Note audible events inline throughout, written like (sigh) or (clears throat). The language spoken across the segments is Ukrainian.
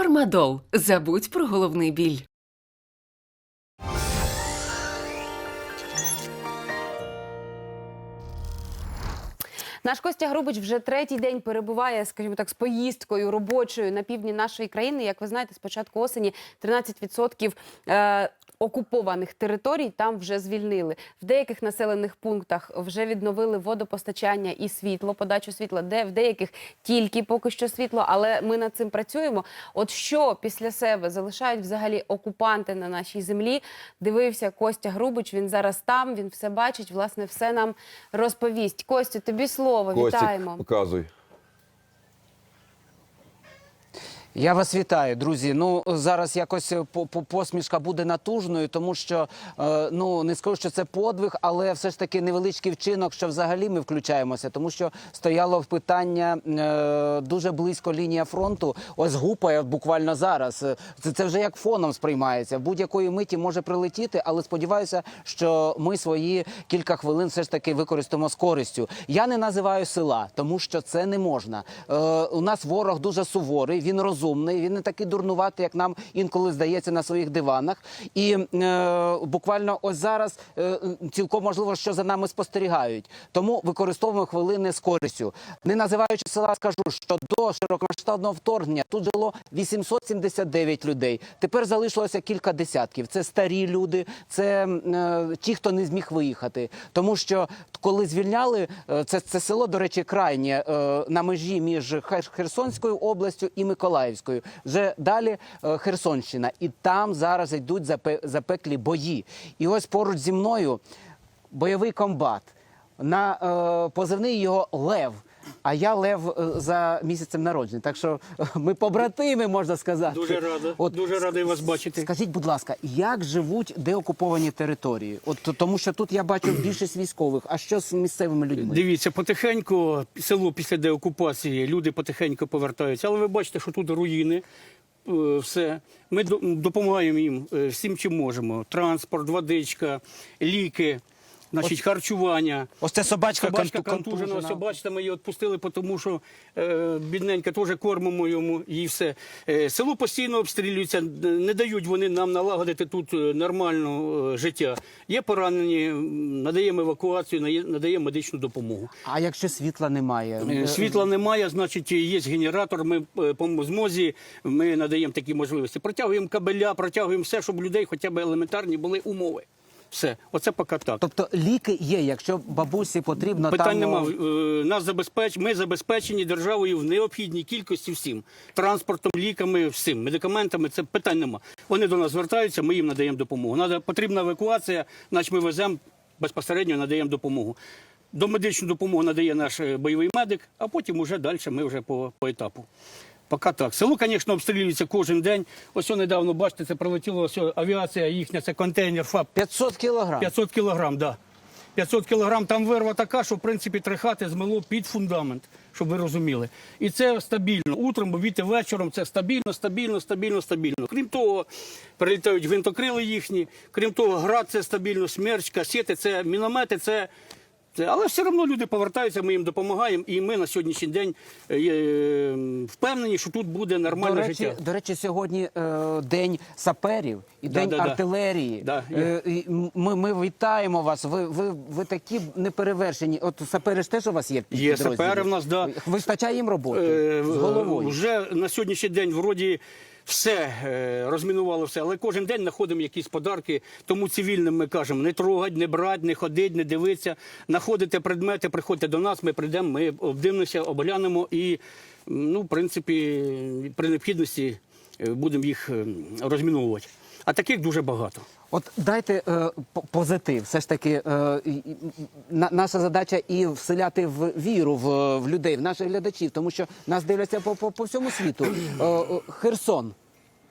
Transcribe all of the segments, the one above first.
Фармадол. Забудь про головний біль. Наш Костя Грубич вже третій день перебуває, скажімо так, з поїздкою робочою на півдні нашої країни. Як ви знаєте, з початку осені 13% е, окупованих територій там вже звільнили. В деяких населених пунктах вже відновили водопостачання і світло, подачу світла, де в деяких тільки поки що світло, але ми над цим працюємо. От що після себе залишають взагалі окупанти на нашій землі? Дивився Костя Грубич. Він зараз там, він все бачить, власне, все нам розповість. Костю, тобі слово. Костік, Вітаємо. показуй. Я вас вітаю, друзі. Ну зараз якось е, по- по- посмішка буде натужною, тому що е, ну не скажу, що це подвиг, але все ж таки невеличкий вчинок, що взагалі ми включаємося, тому що стояло питання е, дуже близько лінія фронту. Ось гупає буквально зараз. Це, це вже як фоном сприймається. В будь-якої миті може прилетіти, але сподіваюся, що ми свої кілька хвилин все ж таки використаємо з користю. Я не називаю села, тому що це не можна. У нас ворог дуже суворий, він розумний, він не такий дурнуватий, як нам інколи здається на своїх диванах. І е, буквально ось зараз е, цілком можливо, що за нами спостерігають. Тому використовуємо хвилини з користю. Не називаючи села, скажу, що до широкомасштабного вторгнення тут жило 879 людей. Тепер залишилося кілька десятків. Це старі люди, це е, ті, хто не зміг виїхати. Тому що коли звільняли е, це, це село, до речі, крайнє е, на межі між Хер- Херсонською областю і Миколаївською. Вже далі е, Херсонщина, і там зараз йдуть запеклі бої. І ось поруч зі мною бойовий комбат. На е, позивний його Лев. А я Лев е, за місяцем народження. Так що е, ми побратими, можна сказати. Дуже рада, От дуже радий вас бачити. Скажіть, будь ласка, як живуть деокуповані території? От тому, що тут я бачу (clears throat) більшість військових. А що з місцевими людьми? Дивіться, потихеньку село після деокупації люди потихеньку повертаються. Але ви бачите, що тут руїни. е, Все. Ми до- допомагаємо їм всім, чим можемо: транспорт, водичка, ліки, значить, харчування. Ось це собачка, Собачка контужена, ось бачите, ми її відпустили, тому що е, бідненька теж кормимо йому і все. Е, село постійно обстрілюється, не дають вони нам налагодити тут е, нормально е, життя. Є поранені, надаємо евакуацію, надаємо медичну допомогу. А якщо світла немає? Е, Світла немає, значить є генератор. Ми е, по змозі ми надаємо такі можливості. Протягуємо кабеля, протягуємо все, щоб у людей хоча б елементарні були умови. Все, оце поки так. Тобто ліки є, якщо бабусі потрібно Питань там... нема. Е, Нас забезпеч... Ми забезпечені державою в необхідній кількості всім. Транспортом, ліками, всім, медикаментами. Це питань нема. Вони до нас звертаються, ми їм надаємо допомогу. Надо, потрібна евакуація, значить ми веземо безпосередньо надаємо допомогу. Домедичну допомогу надає наш е, бойовий медик, а потім уже далі ми вже по, по етапу. Поки так. Село, звісно, обстрілюється кожен день. Ось недавно, бачите, це прилетіло ось авіація їхня, це контейнер ФАП 500 кілограм. 500 кілограм, да. 500 кілограм там вирва така, що в принципі три хати змило під фундамент, щоб ви розуміли. І це стабільно. Утром, обіти вечором це стабільно, стабільно, стабільно, стабільно. Крім того, прилітають гвинтокрили їхні. Крім того, град це стабільно, смерч, касети, це міномети, це. Це, але все одно люди повертаються, ми їм допомагаємо, і ми на сьогоднішній день е, е, впевнені, що тут буде До нормальне речі, життя. до речі, сьогодні е, день саперів і Да, день да, артилерії. Да, е, і ми, ми вітаємо вас. Ви, ви, ви такі неперевершені. От сапери ж теж у вас є. Є сапери в нас, да. Вистачає їм роботи Е, з головою. Вже на сьогоднішній день вроді все розмінували все, але кожен день знаходимо якісь подарки. Тому цивільним ми кажемо не трогать, не брати, не ходить, не дивитися. Знаходите предмети, приходьте до нас, ми прийдемо, ми обдивимося, оглянемо і, ну, в принципі, при необхідності е, будемо їх е, розміновувати. А таких дуже багато. От дайте е, позитив. Все ж таки, е, на, наша задача і вселяти в віру в, в людей, в наших глядачів, тому що нас дивляться по, по, по всьому світу. Е, е, Херсон.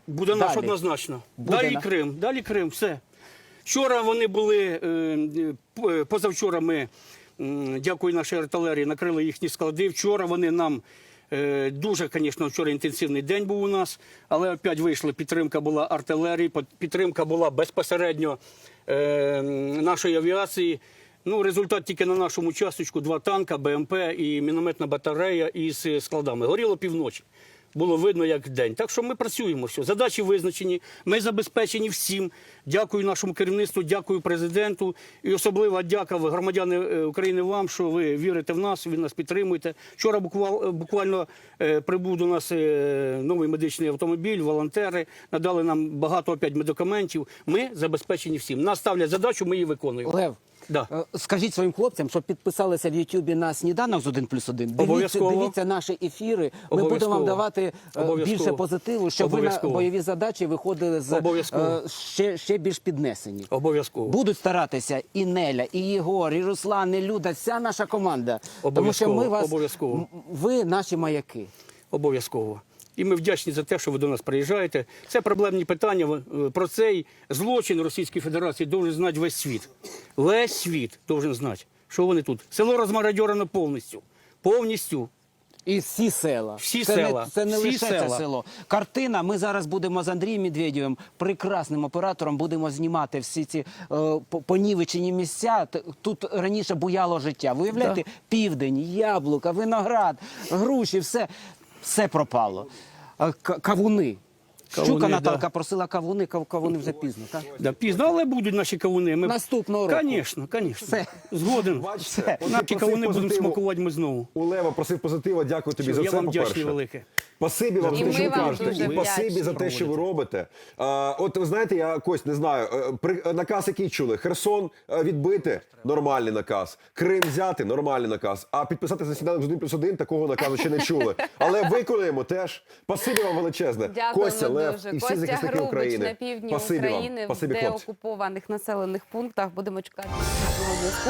Буде наш однозначно. Буде далі наш. Крим, далі Крим, все. Вчора вони були, е, е, позавчора ми, дякую нашій артилерії, накрили їхні склади. Вчора вони нам. Е, Дуже, звісно, вчора інтенсивний день був у нас, але опять вийшла. Підтримка була артилерії, підтримка була безпосередньо е, нашої авіації. Ну, результат тільки на нашому часточку: два танка, БМП і мінометна батарея із е, складами. Горіло півночі. Було видно як день. Так що ми працюємо. Все. Задачі визначені. Ми забезпечені всім. Дякую нашому керівництву, дякую президенту. І особлива дяка громадяни е, України вам, що ви вірите в нас, ви нас підтримуєте. Вчора буквально е, прибув до нас е, новий медичний автомобіль, волонтери надали нам багато опять медикаментів. Ми забезпечені всім. Нас ставлять задачу, ми її виконуємо. Лев, Да. е, скажіть своїм хлопцям, щоб підписалися в Ютубі на сніданок з 1 плюс 1. Дивіться, Обов'язково. дивіться наші ефіри. Ми будемо вам давати е, Обов'язково. більше позитиву, щоб ви на Обов'язково. бойові задачі виходили з Обов'язково. е, ще, ще більш піднесені. Обов'язково. Будуть старатися і Неля, і Єгор, і Руслан, і Люда, вся наша команда. Тому що ми вас обов'язково. м- ви наші маяки. Обов'язково. І ми вдячні за те, що ви до нас приїжджаєте. Це проблемні питання. Ви- Про цей злочин Російської Федерації должен знати весь світ. Весь світ должен знати, що вони тут. Село розмародьорено повністю. Повністю. І всі села. Всі це села. Не, це не Всі лише села. це село. Картина. Ми зараз будемо з Андрієм Медведєвим, прекрасним оператором, будемо знімати всі ці е, понівечені місця. Тут раніше буяло життя. Ви уявляєте, південь, яблука, виноград, груші, все, все пропало. Е, Кавуни. Щука да. Наталка просила кавуни, кав- кавуни вже пізно. Так? Да, пізно, але будуть наші кавуни. Ми... Наступного року. Звісно, звісно. Все. Згоден. Все. От Наші просив кавуни будемо позитиву. смакувати ми знову. У Лева просив позитива. Дякую тобі за я це. вам вдячний по-перше. велике. Спасибі вам І за те, ми що ви вам кажете. дуже І спасибі за те, що ви робите. А, от ви знаєте, я Кость не знаю. е, При, е, наказ, який чули. Херсон е, відбити нормальний наказ. Крим взяти нормальний наказ. А підписатися на сніданок з 1 плюс 1 такого наказу ще не чули. Але виконуємо теж. Спасибі вам величезне. Дякуємо Костя, Лев дуже. і всі Костя захисники Грубич України. на півдні Спасибі України вам. Спасибі, в хлопці. деокупованих населених пунктах. Будемо чекати зв'язку.